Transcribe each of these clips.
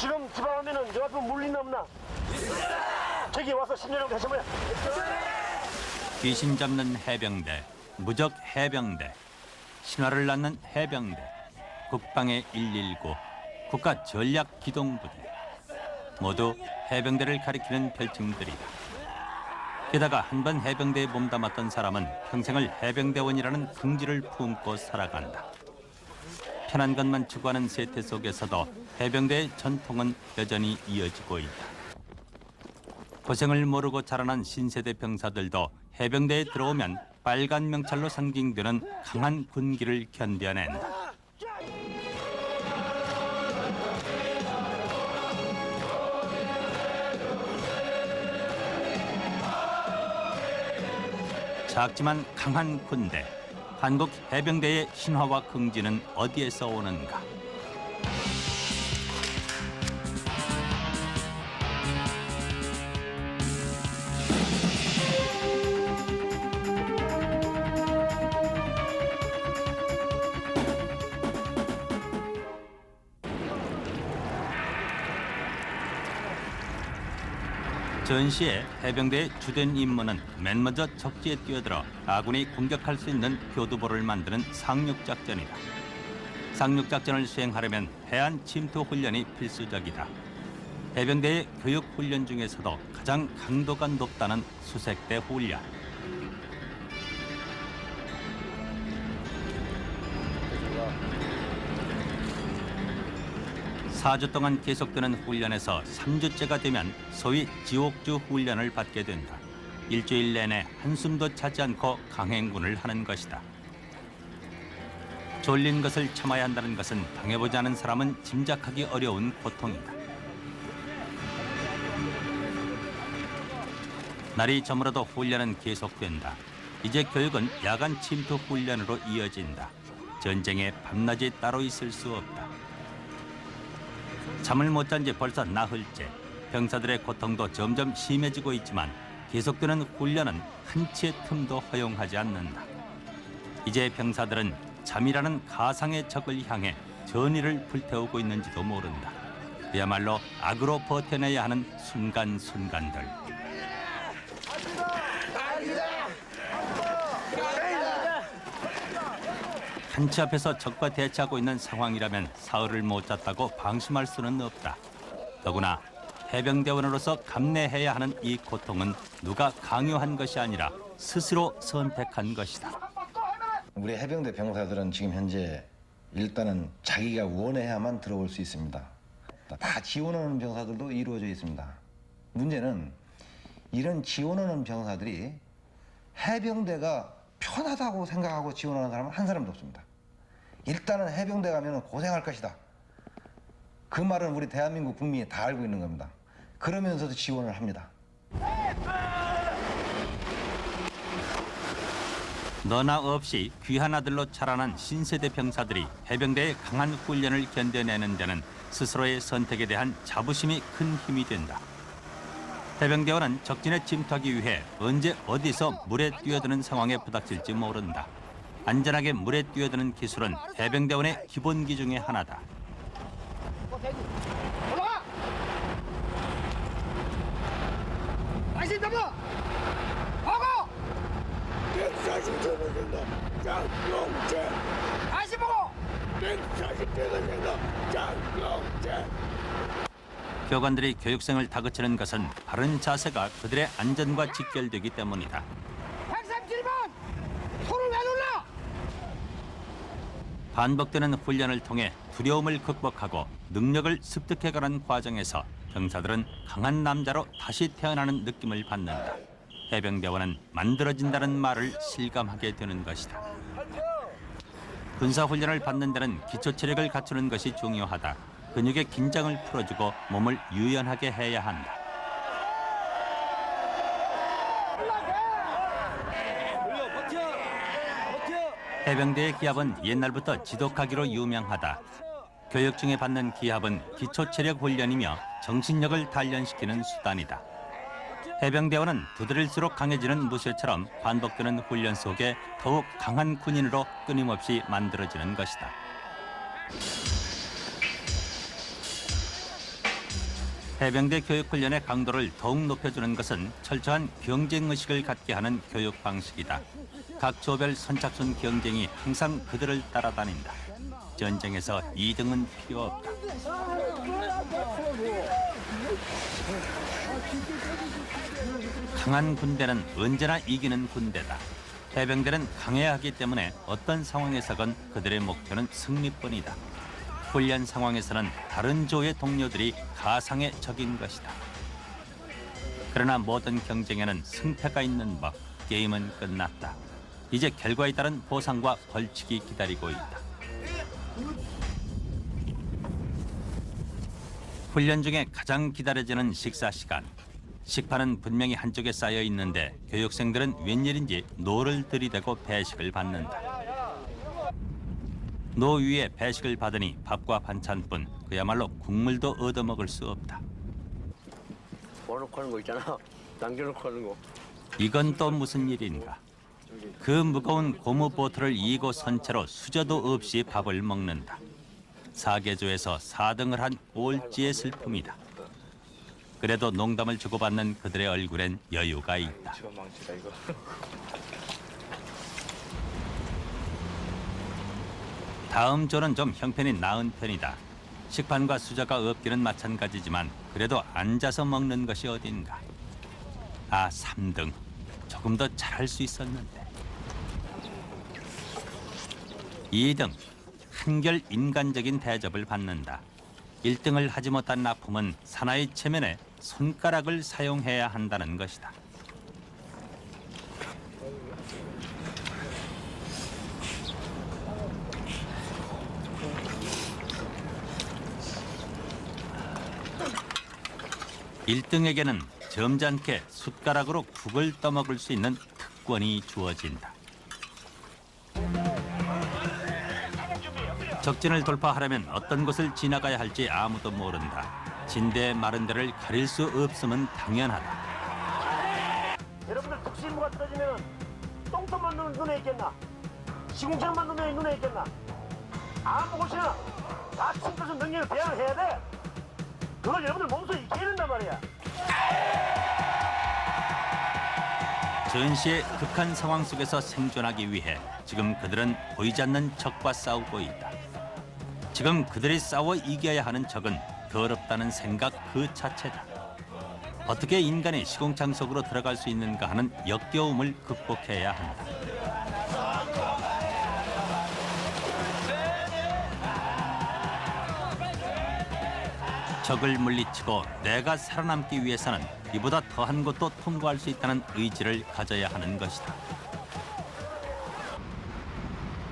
지금 지방하면은 저 앞에 물린 없나? 저기 와서 10년 정도 하시면 귀신 잡는 해병대, 무적 해병대, 신화를 낳는 해병대, 국방의 119, 국가 전략 기동부대. 모두 해병대를 가리키는 별칭들이다. 게다가 한번 해병대에 몸담았던 사람은 평생을 해병대원이라는 긍지를 품고 살아간다. 편한 것만 추구하는 세태 속에서도 해병대의 전통은 여전히 이어지고 있다. 고생을 모르고 자라난 신세대 병사들도 해병대에 들어오면 빨간 명찰로 상징되는 강한 군기를 견뎌낸다. 작지만 강한 군대, 한국 해병대의 신화와 긍지는 어디에서 오는가? 전시의 해병대의 주된 임무는 맨 먼저 적지에 뛰어들어 아군이 공격할 수 있는 교두보를 만드는 상륙작전이다. 상륙작전을 수행하려면 해안 침투 훈련이 필수적이다. 해병대의 교육 훈련 중에서도 가장 강도가 높다는 수색대 훈련. 사주 동안 계속되는 훈련에서 삼주째가 되면 소위 지옥주 훈련을 받게 된다. 일주일 내내 한숨도 차지 않고 강행군을 하는 것이다. 졸린 것을 참아야 한다는 것은 당해보지 않은 사람은 짐작하기 어려운 고통이다. 날이 저물어도 훈련은 계속된다. 이제 교육은 야간 침투 훈련으로 이어진다. 전쟁에 밤낮이 따로 있을 수 없다. 잠을 못 잔 지 벌써 나흘째. 병사들의 고통도 점점 심해지고 있지만 계속되는 훈련은 한치의 틈도 허용하지 않는다. 이제 병사들은 잠이라는 가상의 적을 향해 전의를 불태우고 있는지도 모른다. 그야말로 악으로 버텨내야 하는 순간순간들. 한치 앞에서 적과 대치하고 있는 상황이라면 사흘을 못 잤다고 방심할 수는 없다. 더구나 해병대원으로서 감내해야 하는 이 고통은 누가 강요한 것이 아니라 스스로 선택한 것이다. 우리 해병대 병사들은 지금 현재 일단은 자기가 원해야만 들어올 수 있습니다. 다 지원하는 병사들도 이루어져 있습니다. 문제는 이런 지원하는 병사들이 해병대가 편하다고 생각하고 지원하는 사람은 한 사람도 없습니다. 일단은 해병대 가면 고생할 것이다. 그 말은 우리 대한민국 국민이 다 알고 있는 겁니다. 그러면서도 지원을 합니다. 너나 없이 귀한 아들로 자라난 신세대 병사들이 해병대의 강한 훈련을 견뎌내는 데는 스스로의 선택에 대한 자부심이 큰 힘이 된다. 해병대원은 적진에 침투하기 위해 언제 어디서 물에 뛰어드는 상황에 부닥칠지 모른다. 안전하게 물에 뛰어드는 기술은 해병대원의 기본기 중에 하나다. 올라가! 다시 넘어! 보고! 140대가 된다. 장용재. 다시 보고! 140대가 된다. 장용재. 교관들이 교육생을 다그치는 것은 바른 자세가 그들의 안전과 직결되기 때문이다. 137번! 손을 왜 눌러! 반복되는 훈련을 통해 두려움을 극복하고 능력을 습득해가는 과정에서 병사들은 강한 남자로 다시 태어나는 느낌을 받는다. 해병대원은 만들어진다는 말을 실감하게 되는 것이다. 군사 훈련을 받는 데는 기초 체력을 갖추는 것이 중요하다. 근육의 긴장을 풀어주고 몸을 유연하게 해야 한다. 해병대의 기합은 옛날부터 지독하기로 유명하다. 교육 중에 받는 기합은 기초 체력 훈련이며 정신력을 단련시키는 수단이다. 해병대원은 두드릴수록 강해지는 무쇠처럼 반복되는 훈련 속에 더욱 강한 군인으로 끊임없이 만들어지는 것이다. 해병대 교육훈련의 강도를 더욱 높여주는 것은 철저한 경쟁의식을 갖게 하는 교육 방식이다. 각 조별 선착순 경쟁이 항상 그들을 따라다닌다. 전쟁에서 2등은 필요 없다. 강한 군대는 언제나 이기는 군대다. 해병대는 강해야 하기 때문에 어떤 상황에서건 그들의 목표는 승리뿐이다. 훈련 상황에서는 다른 조의 동료들이 가상의 적인 것이다. 그러나 모든 경쟁에는 승패가 있는 법, 게임은 끝났다. 이제 결과에 따른 보상과 벌칙이 기다리고 있다. 훈련 중에 가장 기다려지는 식사 시간. 식판은 분명히 한쪽에 쌓여 있는데 교육생들은 웬일인지 노를 들이대고 배식을 받는다. 노 위에 배식을 받으니 밥과 반찬뿐 그야말로 국물도 얻어먹을 수 없다. 모아놓고 하는 거 있잖아. 남겨놓고 하는 거. 이건 또 무슨 일인가? 그 무거운 고무 보트를 이고 선체로 수저도 없이 밥을 먹는다. 사계조에서 4등을 한 꼴찌의 슬픔이다. 그래도 농담을 주고받는 그들의 얼굴엔 여유가 있다. 다 음 조는 좀 형편이 나은 편이다. 식판과 수저가 없기는 마찬가지지만 그래도 앉아서 먹는 것이 어딘가. 아, 3등. 조금 더 잘할 수 있었는데. 2등. 한결 인간적인 대접을 받는다. 1등을 하지 못한 납품은 사나이 체면에 손가락을 사용해야 한다는 것이다. 일등에게는 점잖게 숟가락으로 국을 떠먹을 수 있는 특권이 주어진다. 적진을 돌파하려면 어떤 곳을 지나가야 할지 아무도 모른다. 진대 마른 데를 가릴 수 없음은 당연하다. 여러분들 특수임무가 떨어지면 똥tom만 눈, 눈에 있겠나? 시궁창만 눈에, 눈에 있겠나? 아무 곳이나 다 침투수 능력을 배양을 해야 돼. 그걸 여러분들 몸속에 익혀야 된단 말이야. 전시의 극한 상황 속에서 생존하기 위해 지금 그들은 보이지 않는 적과 싸우고 있다. 지금 그들이 싸워 이겨야 하는 적은 더럽다는 생각 그 자체다. 어떻게 인간이 시공창 속으로 들어갈 수 있는가 하는 역겨움을 극복해야 한다. 적을 물리치고 내가 살아남기 위해서는 이보다 더한 것도 통과할 수 있다는 의지를 가져야 하는 것이다.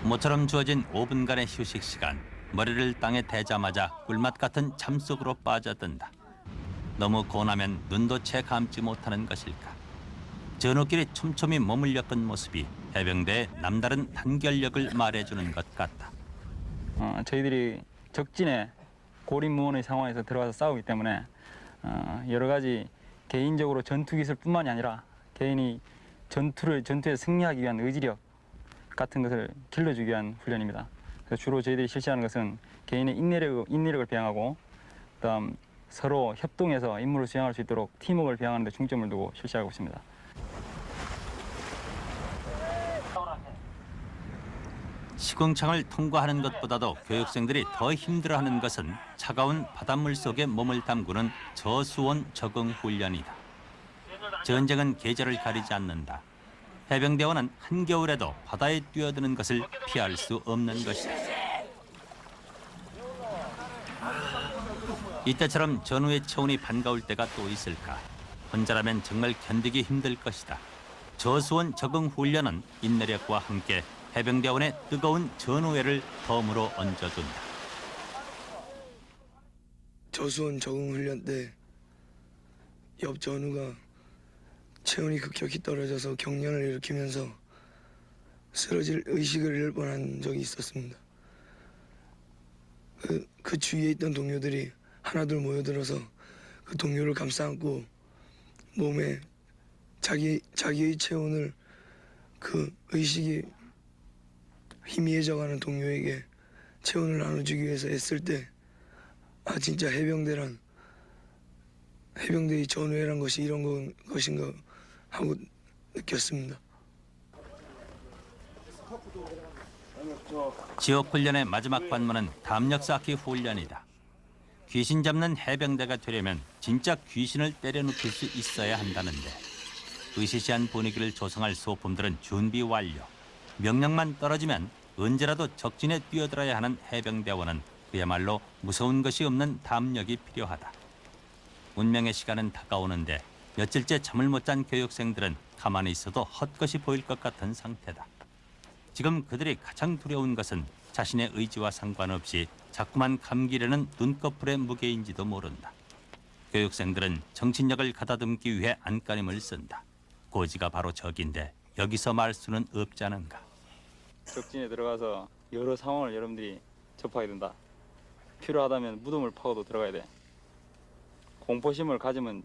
모처럼 주어진 5분간의 휴식 시간, 머리를 땅에 대자마자 꿀맛 같은 잠 속으로 빠져든다. 너무 고나면 눈도 채 감지 못하는 것일까? 전우끼리 촘촘히 머물려 끈 모습이 해병대의 남다른 단결력을 말해주는 것 같다. 어, 저희들이 적진에 고립무원의 상황에서 들어가서 싸우기 때문에 어, 여러 가지 개인적으로 전투 기술뿐만이 아니라 개인이 전투를 전투에 승리하기 위한 의지력 같은 것을 길러주기 위한 훈련입니다. 그래서 주로 저희들이 실시하는 것은 개인의 인내력, 인내력을 배양하고 그다음 서로 협동해서 임무를 수행할 수 있도록 팀워크를 배양하는 데 중점을 두고 실시하고 있습니다. 시궁창을 통과하는 것보다도 교육생들이 더 힘들어하는 것은 차가운 바닷물 속에 몸을 담그는 저수온 적응 훈련이다. 전쟁은 계절을 가리지 않는다. 해병대원은 한겨울에도 바다에 뛰어드는 것을 피할 수 없는 것이다. 이때처럼 전후의 체온이 반가울 때가 또 있을까? 혼자라면 정말 견디기 힘들 것이다. 저수온 적응 훈련은 인내력과 함께 해병대원의 뜨거운 전우회를 덤으로 얹어준다. 저수원 적응 훈련 때 옆 전우가 체온이 급격히 떨어져서 경련을 일으키면서 쓰러질 의식을 잃을 뻔한 적이 있었습니다. 그, 그 주위에 있던 동료들이 하나둘 모여들어서 그 동료를 감싸안고 몸에 자기 자기의 체온을 그 의식이 희미해져가는 동료에게 체온을 나눠주기 위해서 애쓸 때 아 진짜 해병대란 해병대의 전우회란 것이 이런 거, 것인가 하고 느꼈습니다. 지역 훈련의 마지막 관문은 담력 쌓기 훈련이다. 귀신 잡는 해병대가 되려면 진짜 귀신을 때려 눕힐 수 있어야 한다는데 으시시한 분위기를 조성할 소품들은 준비 완료. 명령만 떨어지면 언제라도 적진에 뛰어들어야 하는 해병대원은 그야말로 무서운 것이 없는 담력이 필요하다. 운명의 시간은 다가오는데 며칠째 잠을 못 잔 교육생들은 가만히 있어도 헛것이 보일 것 같은 상태다. 지금 그들이 가장 두려운 것은 자신의 의지와 상관없이 자꾸만 감기려는 눈꺼풀의 무게인지도 모른다. 교육생들은 정신력을 가다듬기 위해 안간힘을 쓴다. 고지가 바로 적인데 여기서 말 수는 없지 않은가. 적진에 들어가서 여러 상황을 여러분들이 접하게 된다. 필요하다면 무덤을 파고도 들어가야 돼. 공포심을 가지면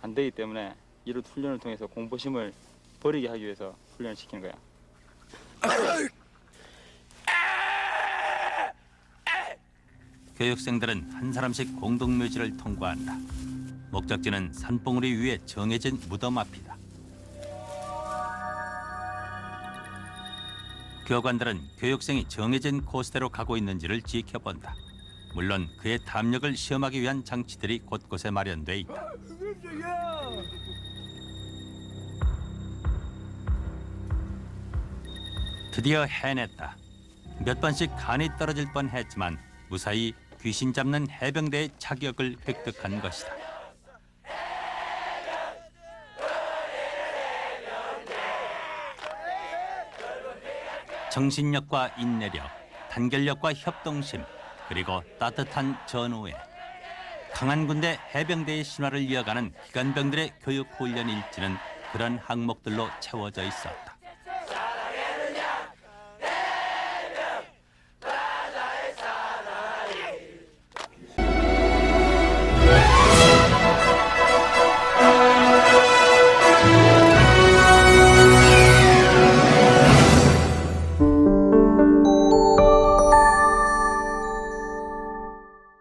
안 되기 때문에 이런 훈련을 통해서 공포심을 버리게 하기 위해서 훈련을 시키는 거야. 교육생들은 한 사람씩 공동묘지를 통과한다. 목적지는 산봉우리 위에 정해진 무덤 앞이다. 교관들은 교육생이 정해진 코스대로 가고 있는지를 지켜본다. 물론 그의 담력을 시험하기 위한 장치들이 곳곳에 마련돼 있다. 드디어 해냈다. 몇 번씩 간이 떨어질 뻔했지만 무사히 귀신 잡는 해병대의 자격을 획득한 것이다. 정신력과 인내력, 단결력과 협동심, 그리고 따뜻한 전우회. 강한 군대 해병대의 신화를 이어가는 기관병들의 교육 훈련 일지는 그런 항목들로 채워져 있었다.